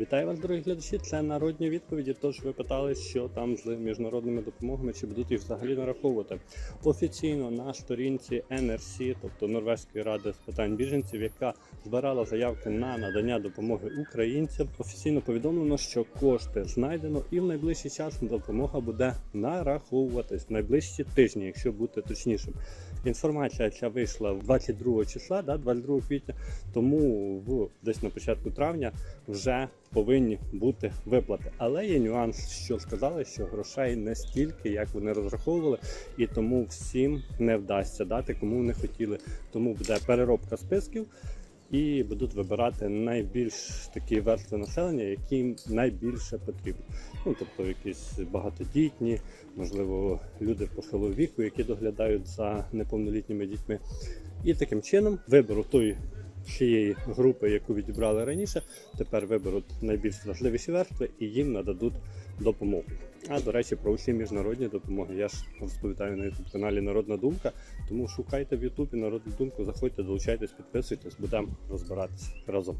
Вітаю вас, дорогі глядачі. Це народні відповіді. Тож ви питали, що там з міжнародними допомогами, чи будуть їх взагалі нараховувати. Офіційно на сторінці NRC, тобто Норвезької ради з питань біженців, яка збирала заявки на надання допомоги українцям. Офіційно повідомлено, що кошти знайдено, і в найближчий час допомога буде нараховуватись в найближчі тижні, якщо бути точнішим. Інформація ця вийшла 22 числа, да, 22 квітня, тому в десь на початку травня вже повинні бути виплати. Але є нюанс, що сказали, що грошей не стільки, як вони розраховували, і тому всім не вдасться дати, кому не хотіли. Тому буде переробка списків. І будуть вибирати найбільш такі верстви населення, яким найбільше потрібно. Ну тобто якісь багатодітні, можливо, люди похилого віку, які доглядають за неповнолітніми дітьми. І таким чином вибору тої цієї групи, яку відібрали раніше, тепер виберуть найбільш важливіші верстви і їм нададуть допомогу. А до речі, про усі міжнародні допомоги я ж розповідаю на youtube каналі Народна Думка. Тому шукайте в Ютубі народну думку, заходьте, долучайтесь, підписуйтесь, будемо розбиратися разом.